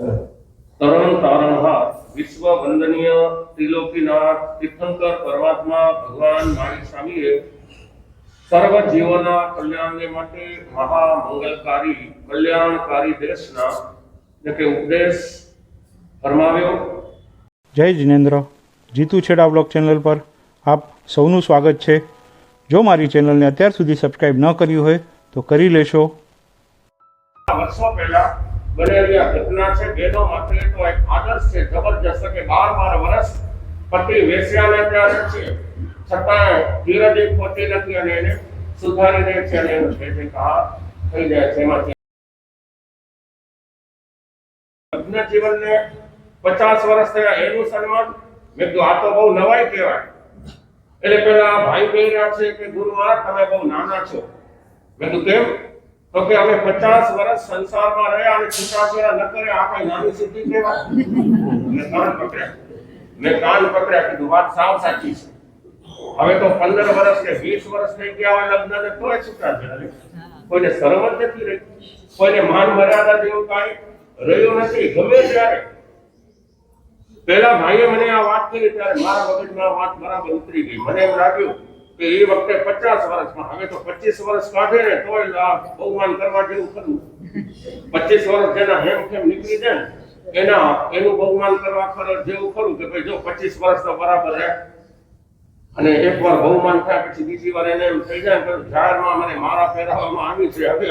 તરણ તારણહાર વિશ્વ વંદનીય ત્રિલોકીનાથ તીર્થંકર પરમાત્મા ભગવાન મારી સ્વામીએ સર્વ જીવોના કલ્યાણને માટે મહામંગલકારી કલ્યાણકારી દેશના કે ઉપદેશ ફરમાવ્યો. જય જિનેન્દ્ર. જીતુ છેડા બ્લોગ ચેનલ પર આપ સૌનું સ્વાગત છે. જો મારી ચેનલને અત્યાર સુધી સબસ્ક્રાઈબ ન કર્યું હોય તો કરી લેશો. વર્ષો પહેલા બનેલી ઘટના છે બેનો તો એક આદર્શ છે, જબરજસ્ત કે બાર બાર વર્ષ પતિ વેશ્યાને ત્યારે છે છતાં ધીરજ એક નથી અને એને સુધારી દે છે જે કહા થઈ જાય છે. એમાંથી લગ્ન જીવનને પચાસ વર્ષ થયા એનું સન્માન. મેં કીધું, આ તો બહુ નવાઈ કહેવાય. એટલે પેલા ભાઈ કહી રહ્યા છે કે, ગુરુવાર, તમે બહુ નાના છો. મેં કીધું, કેમ? તો કે અમે પચાસ વર્ષ સંસારમાં રહ્યા અને છૂટાછેડા ન કર્યા, આ કઈ નાની સિદ્ધિ કહેવાય કાન પકડ્યા. મેં કાન પકડ્યા, કીધું, વાત સાવ સાચી છે. હવે તો પંદર વર્ષ કે વીસ વર્ષ થઈ ગયા હોય લગ્ન ને તોય છૂટા છે કોઈને શરમ જ નથી રહી. કોઈને માન મર્યાદા જેવું કાંઈ રહ્યું નથી, ગમે ત્યારે. પેલા ભાઈએ મને આ વાત કરી, ત્યારે મારા મગજમાં વાત બરાબર ઉતરી ગઈ. મને એમ લાગ્યું કે એ વખતે પચાસ વર્ષમાં હવે તો પચીસ વર્ષ કાઢે ને તોય આ બહુમાન કરવા જેવું ખરું પચીસ વર્ષ જેના હેમ ખેમ નીકળી જાય ને, એના એનું બહુમાન કરવા ખરું જેવું ખરું કે ભાઈ જો પચીસ વર્ષ તો બરાબર રહે અને એકવાર બહુમાન થયા પછી બીજી વાર એને એમ થઈ જાય કે જાહેરમાં મને મારા પહેરાવવામાં આવી છે હવે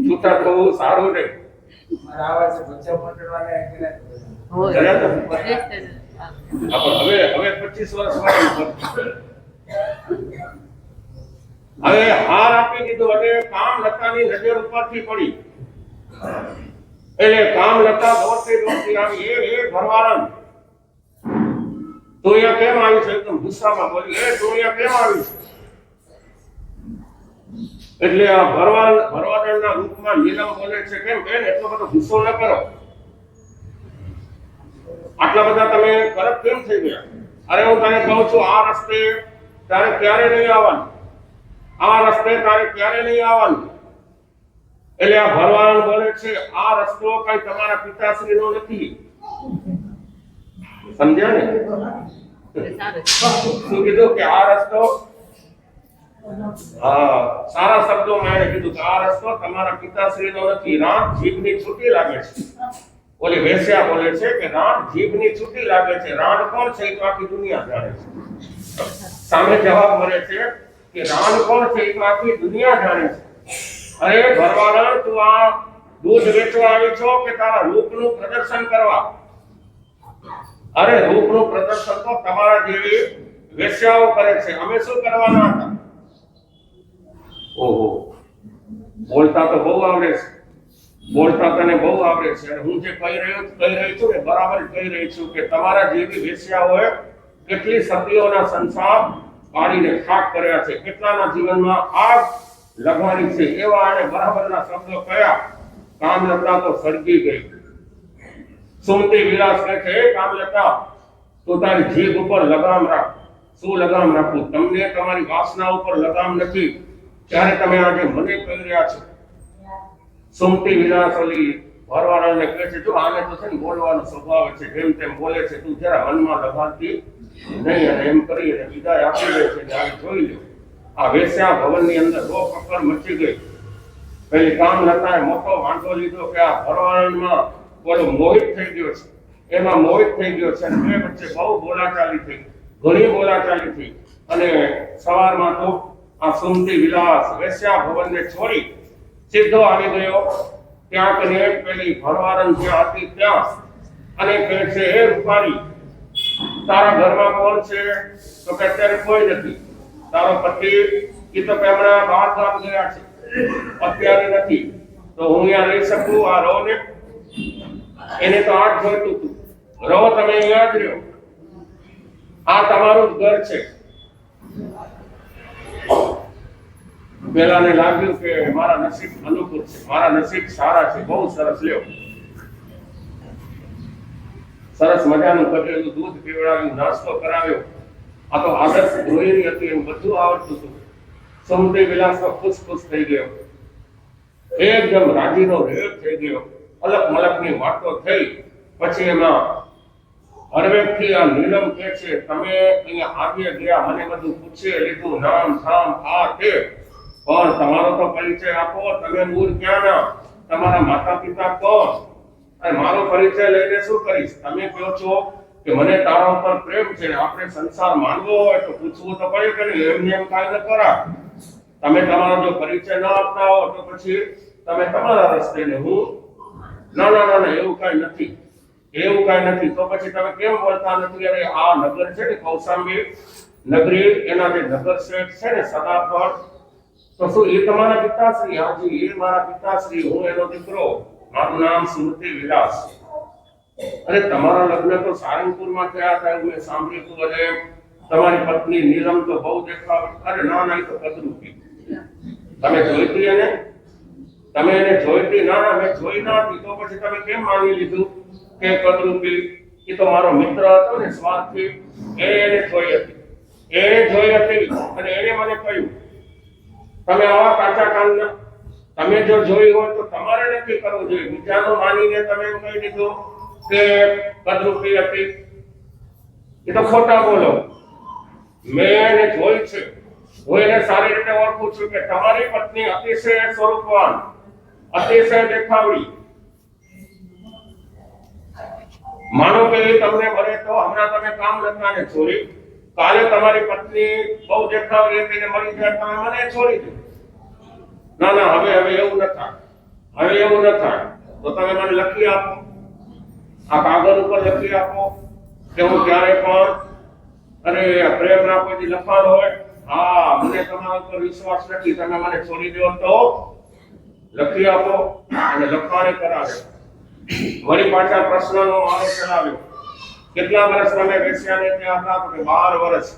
છૂટા થવું સારું રહે તો? હવે હવે પચીસ વર્ષ વાળું હવે હાર આપી દીધું અને કામ લતાની નજર ઉપરથી પડી. એટલે કામ લતા દોડતી દોડતી આવી એ એ ભરવાળન તું કેમ આવી છે? એકદમ ગુસ્સામાં બોલી એ તું કેમ આવી છે? એટલે આ ભરવાલ ભરવાડના રૂપમાં નીલમ બોલે છે, કેમ, બેન, એટલો બધો ગુસ્સો ન કરો. આટલા બધા તમે કરપ કેમ થઈ ગયા? અરે હું તને કહું છું, આ રસ્તે તારે ક્યારે નહીં આવવાનું. આ રસ્તે તારે ક્યારે નહીં આવવાનું? એટલે આ ભરવાન બોલે છે, આ રસ્તો કઈ તમારા પિતાશ્રીનો નથી. સમજ્યા ને? શું કીધું કે આ રસ્તો? સારા શબ્દોમાં એણે કીધું કે આ રસ્તો તમારા પિતાશ્રીનો નથી. રાત જીભની છૂટી લાગે છે. ઓલી વેશ્યા બોલે છે કે રાણ જીભની છૂટી લાગે છે. રાણ કોણ છે તો આખી દુનિયા જાણે છે. સામે જવાબ મળે છે કે રામ કોણ છે એ તો આખી દુનિયા જાણે છે. અરે ભરવાના તું આ દૂધ વેચવા આવી છો કે તારા રૂપનું પ્રદર્શન કરવા? અરે રૂપનું પ્રદર્શન તો તમારા જેવી વેશ્યાઓ કરે છે. અમે શું કરવાના હતા? ઓહો, બોલતા તો બહુ આવડે છે. બોલતા તને બહુ આવડે છે. હું જે કહી રહ્યો, કહી રહી છું ને બરાબર કહી રહી છું કે તમારા જેવી વેશ્યાઓએ કેટલી સદીઓના સંસાર પાડીને ખાક કર્યા છે. કેટલાના જીવનમાં આગ લગાડી છે એવા અને બરાબરના શબ્દો કયા? કામલતા તો સળગી ગઈ. સુમતી વિલાસ કહે છે, "હે કામલતા પોતાની જીભ ઉપર લગામ રાખ. શું લગામ રાખવું તમને તમારી વાસના ઉપર લગામ નથી. ત્યારે તમે આજે મને કહી રહ્યા છો. સુમતી વિલાસ ઓલી ભરવાડાને કહે છે, જો આને તો છે ને બોલવાનો સ્વભાવ છે, જેમ તેમ બોલે છે, તું જરા મનમાં લગાડતી નહીં. અને એમ કરી અને વિદાય આપી દે છે, ત્યારે જોઈ લો આ વેસ્યા ભવનની અંદર રો કકડ મચી ગઈ. પેલી કામ લતાએ મોટો વાંધો લીધો કે આ ભરવાડમાં બોલો મોહિત થઈ ગયો છે. એમાં મોહિત થઈ ગયો છે અને વચ્ચે બહુ બોલાચાલી થઈ. ઘણી બોલાચાલી થઈ. અને સવારમાં તો આ સુમતી વિલાસ વેશ્યા ભવનને છોડી સીધો આવી ગયો. ત્યાં કને પેલી ભરવારન જે હતી ત્યાં અને કહે છે હે રૂપારી તારા ઘરમાં કોણ છે? તો કે અત્યારે કોઈ નથી. તારો પતિ એ તો હમણાં બહાર ગામ ગયા છે. અત્યારે નથી. તો હું અહીંયા રહી શકું આ રહો ને એને તો આઠ જોઈતું હતું. રહો તમે અહીંયા જ રહ્યો. આ તમારું ઘર છે. પેલાને લાગ્યું કે મારા નસીબ અનુકૂળ છે, મારા નસીબ સારા છે, બહુ સરસ, લ્યો. સરસ મજાનું કરેલું દૂધ પીવડાવ્યું નાસ્તો કરાવ્યો. આ તો આદર્શ ગૃહિણી હતી, એમ બધું આવડતું હતું. સમુદ્ર વિલાસ ખુશ ખુશ થઈ ગયો. એકદમ રાજીનો રેપ થઈ ગયો. અલગ મલકની વાતો થઈ. પછી એમાં હરવેકથી આ નીલમ કે છે, તમે અહીંયા આવીએ, ગયા મને બધું પૂછે, લીધું, નામ સામ આ તે. પણ તમારો તો પરિચય આપો, તમે મૂળ ક્યાંના તમારા માતા પિતા કોણ? અને મારો પરિચય લઈને શું કરીશ? તમે કહો છો કે મને તારા ઉપર પ્રેમ છે આપણે સંસાર માનવો હોય તો પૂછવું તો પડે કે નહીં? એમ કાંઈ ન કરા. તમે તમારો જો પરિચય ન આપતા હો તો પછી તમે તમારા રસ્તે ને હું ના ના ના ના, એવું કઈ નથી. એવું કઈ નથી. તો પછી તમે કેમ બોલતા નથી? અરે આ નગર છે ને કૌશાંબી નગરી, એના જે નગર શેઠ છે ને સદાફળ તો શું એ તમારા પિતાશ્રી? હાજી એ મારા પિતાશ્રી. હું એનો દીકરો. મારું નામ સ્મૃતિ વિલાસ. અરે તમારા લગ્ન તો સારંગપુરમાં થયા હતા એવું સાંભળ્યું હતું. અને તમારી પત્ની નીલમ તો બહુ દેખાવ. અરે ના ના તો કદરૂપી તમે જોઈતી એને? તમે એને જોઈતી? ના ના, મેં જોઈ ના હતી. તો પછી તમે કેમ માની લીધું કે કદરૂપી એ તો મારો મિત્ર હતો ને સ્વાર્થી. એને એને જોઈ હતી. એને જોઈ હતી અને એને મને કહ્યું તમે આવા કાચા કાનના તમે જો જોઈ હોય તો તમારે નક્કી કરવું જોઈએ. બીજાનું માનીને તમે એમ કહી દીધું કે કદરૂપી હતી. એ તો ખોટા બોલો. મેં એને જોઈ છે. હું એને સારી રીતે ઓળખું છું કે તમારી પત્ની અતિશય સ્વરૂપવાન, અતિશય દેખાવડી. માનો કે તમને મળે તો હમણાં તમે કામ નતા ને છોડી. કાલે તમારી પત્ની બહુ દેખાવ હતી ને મરી જાય તમે મને છોડી દો. ના ના, હવે હવે એવું ન થાય. હવે એવું ન થાય. તો તમે મને લખી આપો. આ કાગળ ઉપર લખી આપો કે હું ક્યારે પણ અરે પ્રેમના કોઈ લખાણ હોય, હા, મને તમારા ઉપર વિશ્વાસ નથી. તમે મને છોડી દો તો લખી આપો અને લખાણે કરાવે. વળી પાછા પ્રશ્નનો આરોપ ચલાવ્યો કેટલા વર્ષ તમે વેશ્યાને ત્યાં હતા? તો કે 12 વર્ષ.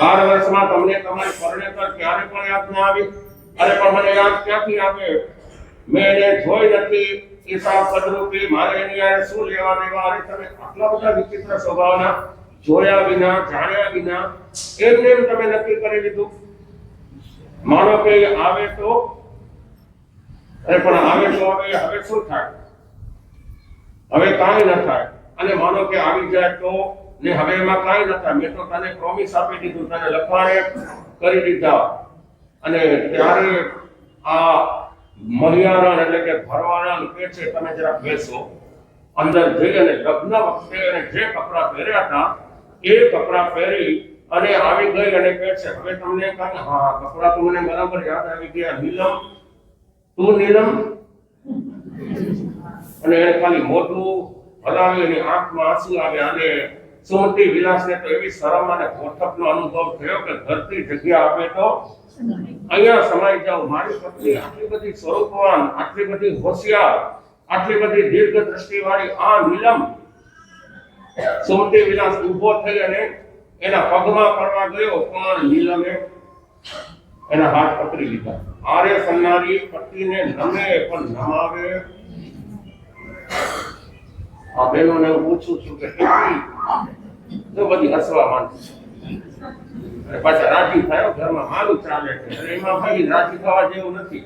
12 વર્ષમાં તમને તમારી પરણેતર ક્યારે પણ યાદ ના આવી? અરે પણ મને યાદ ક્યાંથી આવે? મેં એને જોઈ નથી. હિસાબ કદરૂપી મારે એની હારે શું લેવા દેવા? અરે તમે આટલા બધા વિચિત્ર સ્વભાવના જોયા વિના, જાણ્યા વિના, એમને એમ તમે નક્કી કરી લીધું? માનો કે એ આવે તો? અરે પણ આવે તો હવે હવે શું થાય? હવે કાંઈ ન થાય. અને માનો કે આવી જાય તો ને હવે એમાં કાંઈ નતા મેં તો તને પ્રોમિસ આપી દીધું, તને લખવાને કરી દીધા. અને ત્યારે આ મહિયારણ એટલે કે ભરવાના કે છે, તમે જરાક બેસો. અંદર જઈ અને લગ્ન વખતે અને જે કપડાં પહેર્યા હતા, એ કપડાં પહેરી અને આવી ગઈ અને કહે છે, હવે તમને કાંઈ હા, કપડાં તો મને બરાબર યાદ આવી ગયા. નીલમ, તું નીલમ? અને એને ખાલી મોઢું હલાવી આંખમાં આંસુ આવે અને સુમતિ વિલાસને તો એવી શરમ અને કોઠકનો અનુભવ થયો કે ઘરથી જગ્યા આપે તો અહીંયા સમાઈ જાવ મારી પત્ની. આટલી બધી સ્વરૂપવાન, આટલી બધી હોશિયાર, આટલી બધી દીર્ઘ દ્રષ્ટિવાળી આ નીલમ સોમતી વિલાસ ઊભો થઈ અને એના પગમાં પડવા ગયો. પણ નીલમે એના હાથ પકડી લીધા. આરે સન્નારી પતિને નમે પણ નમાવે. આ પૂછું છું કે તો બધી હસવા માંડે અને પાછા રાજી થયો ઘરમાં મારું ચાલે છે. એમાં ભાઈ રાજી થવા જેવું નથી.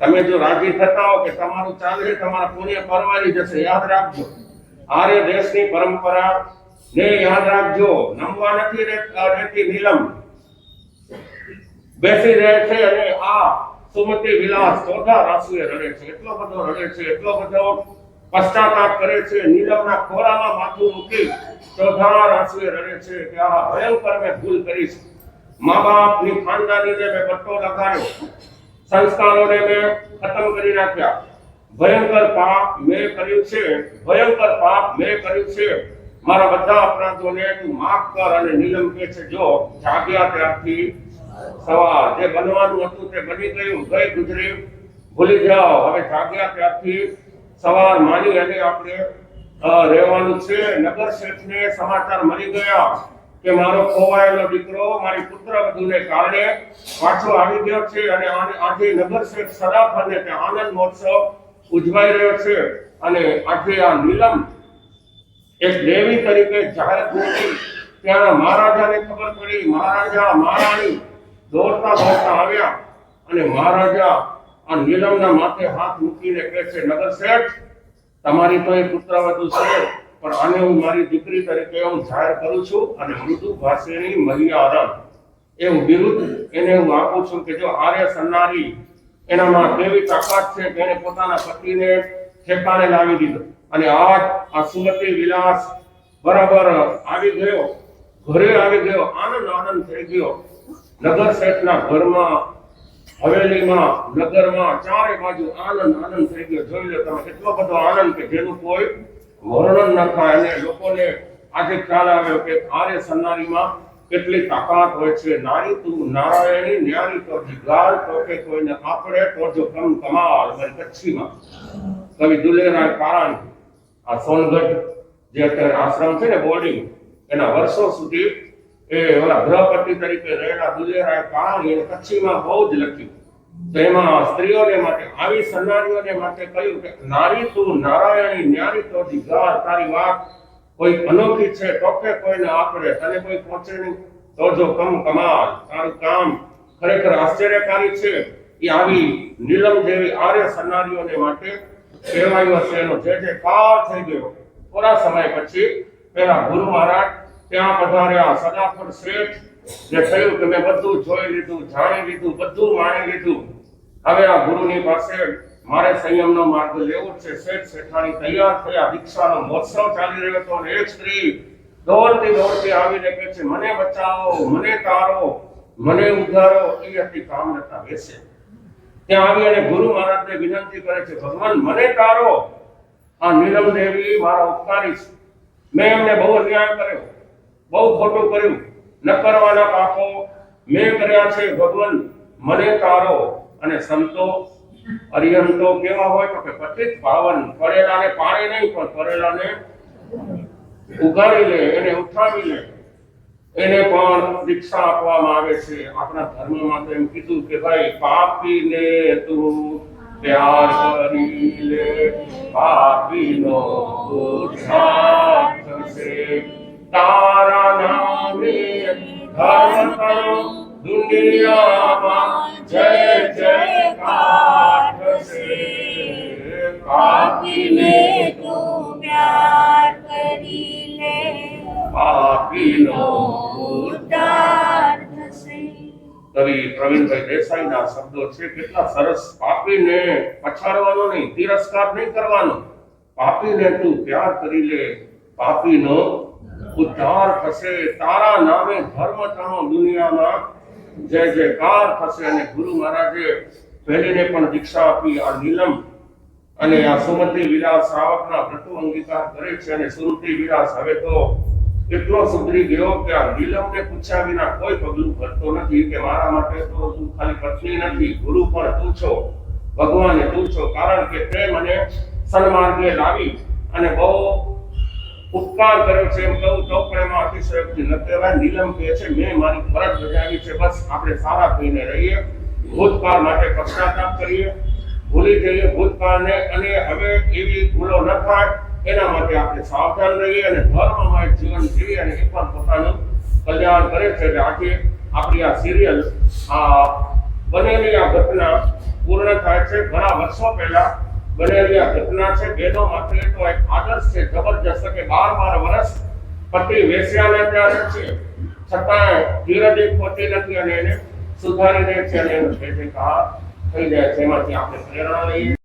તમે જો રાજી થતા હો કે તમારું ચાલે છે, તમારા પુણ્ય પરવારી જશે, યાદ રાખજો. આર્ય દેશની પરંપરા ને યાદ રાખજો. નમવા નથી રહેત- નીલમ. બેસી રહે છે અને આ સુમતિ વિલાસ ચોથા રાસુએ રડે છે. એટલો બધો રડે છે, એટલો બધો પશ્ચાતાપ કરે છે નીલમના ખોરામાં માથું મૂકી ચોથા રાસુએ રડે છે કે આ ભયંકર મેં ભૂલ કરી છે. મા બાપની ખાનદાનીને મેં પટ્ટો લગાડ્યો. સંસ્કારોને મેં ખતમ કરી નાખ્યા. ભયંકર પાપ મેં કર્યું છે, ભયંકર પાપ મેં કર્યું છે. મારા બધા અપરાધોને તું માફ કર અને નીલમ કે છે, જો જાગ્યા ત્યારથી સવાર. જે બનવાનું હતું તે બની ગયું. ગઈ ગુજરી. ભૂલી જાઓ. હવે જાગ્યા ત્યારથી સવાર માની અને આપણે રહેવાનું છે. નગર શેઠને સમાચાર મળી ગયા કે મારો ખોવાયેલો દીકરો, મારી પુત્ર વધુને કારણે પાછો આવી ગયો છે અને આજે નગર શેઠ સદાફરને અને આનંદ મહોત્સવ ઉજવાઈ રહ્યો છે. અને આજે આ નીલમ એક દેવી તરીકે જાહેર થઈ ત્યાં મહારાજાને ખબર પડી. મહારાજા, મહારાણી દોડતા દોડતા આવ્યા અને મહારાજા આ નીલમના માથે હાથ મૂકીને કહે છે, નગર શેઠ, તમારી તો એ પુત્રવધુ છે, પણ આને હું મારી દીકરી તરીકે હું જાહેર કરું છું અને મૃદુ ભાષેની મર્યાદા એવું બિરુદ એને હું આપું છું કે જો આર્ય સન્નારી એનામાં કેવી તાકાત છે કે એને પોતાના પતિને ઠેકાણે લાવી દીધો. અને આજ આ સુમતિ વિલાસ બરાબર આવી ગયો, ઘરે આવી ગયો, આનંદ આનંદ થઈ ગયો. નગર શેઠના ઘરમાં હવેલીમાં નગરમાં ચારે બાજુ આનંદ આનંદ થઈ ગયો. જોઈ લો તમે, એટલો બધો આનંદ કે જેનું કોઈ વર્ણન ન થાય. અને લોકોને આજે ખ્યાલ આવ્યો કે આર્ય સન્નારીમાં કેટલી તાકાત હોય છે. નારી તું નારાયણી, ન્યારી તો જીગાર તો કે કોઈને આપણે તો જો કમ કમાલ. મારી કચ્છીમાં કવિ દુલેરાય કારણ આ સોનગઢ જે અત્યારે આશ્રમ છે ને બોર્ડિંગ, એના વર્ષો સુધી એ ઓલા ગૃહપતિ તરીકે રહેલા દુલેરાય કારાણી એ કચ્છીમાં બહુ જ લખ્યું. તો એમાં સ્ત્રીઓને માટે, આવી સન્નારીઓને માટે કહ્યું કે, નારી તું નારાયણી, ન્યારી તો જીગાર તારી વાત કોઈ અનોખી છે તો કે કોઈને આપણે તને કોઈ પહોંચે નહીં. તો જો કમ કમાલ, તારું કામ ખરેખર આશ્ચર્યકારી છે. એ આવી નીલમ જેવી આર્ય સન્નારીઓને માટે કહેવાયું હશે એનો જે જે કાળ થઈ ગયો. થોડા સમય પછી પેલા ગુરુ મહારાજ ત્યાં પધાર્યા. સદાફર શ્રેષ્ઠ. જે થયું કે મેં બધું જોઈ લીધું, જાણી લીધું, બધું માણી લીધું. હવે આ ગુરુની પાસે મારે સંયમનો માર્ગ લેવો છે. શેઠ શેઠાણી તૈયાર થયા. દીક્ષાનો મહોત્સવ ચાલી રહ્યો હતો એક સ્ત્રી દોડતી દોડતી આવીને કહે છે, મને બચાવો, મને તારો, મને ઉદ્ધારો એ હતી કામનતા બેસે ત્યાં આવી અને ગુરુ મહારાજને વિનંતી કરે છે, ભગવાન, મને તારો. આ નીલમ દેવી, મારા ઉપકારી છે. મેં એમને બહુ અન્યાય કર્યો. બહુ ખોટું કર્યું. ન કરવાના પાપો મેં કર્યા છે, ભગવાન, મને તારો અને સંતો અરિયંતો કેવા હોય તો કે પતિત પાવન પડેલાને પાણી નહીં, પણ પડેલાને ઉગાડી લે એને ઉઠાવી લે એને પણ દીક્ષા આપવામાં આવે છે. આપણા ધર્મમાં તો એમ કીધું કે ભાઈ, પાપીને તું પ્યાર કરી લે. પાપીનો ઉદ્ધાર થશે તારા ધર્મ કરો દુનિયામાં જય જયકાર થશે પાપીને પાપીને તું પ્યાર કરી લે. પાપીનો ઉદ્ધાર થશે. કવિ પ્રવીણભાઈ દેસાઈના શબ્દો છે કેટલા સરસ. પાપીને પછાડવાનો નહીં તિરસ્કાર નહીં કરવાનો. પાપીને તું પ્યાર કરી લે. પાપીનો ઉદ્ધાર થશે, તારા નામે ધર્મ તણો દુનિયામાં. જય જયકાર થશે અને ગુરુ મહારાજે પહેલીને પણ દીક્ષા આપી આ નીલમ અને આ સુમતિ વિલાસ શ્રાવકના વ્રતો અંગીકાર કરે છે અને સુરતી વિલાસ હવે તો એટલો સુધરી ગયો કે આ નીલમને પૂછ્યા વિના કોઈ પગલું ભરતો નથી કે મારા માટે તો તું ખાલી પત્ની નથી, ગુરુ પણ તું છો, ભગવાન તું છો, કારણ કે તે મને સન્માર્ગે લાવી અને બહુ ઉપકાર કર્યો છે એમ કહું તો પણ એમાં અતિશયોક્તિ ન કહેવાય. નીલમ કહે છે, મેં મારી ફરજ બજાવી છે, બસ આપણે સારા થઈને રહીએ. ભૂતકાળ માટે પશ્ચાતાપ કરીએ. ભૂલી જઈએ ભૂતકાળને અને હવે એવી ભૂલો ન થાય. એના માટે આપણે સાવધાન રહીએ અને ધર્મમાં જીવન જીવી અને એ પણ પોતાનું કલ્યાણ કરે છે. એટલે આજે આપણી આ સિરિયલ, આ બનેલી આ ઘટના પૂર્ણ થાય છે. ઘણા વર્ષો પહેલા બનેલી આ ઘટના છે બેનો તો એક આદર્શ છે, જબરજસ્ત કે બાર બાર વર્ષ પતિ વેશ્યાને ત્યાં છે. છતાં ધીરજ એક નથી અને એને સુધારી દે છે અને એનું જે કાળ થઈ જાય છે. એમાંથી આપણે પ્રેરણા લઈએ.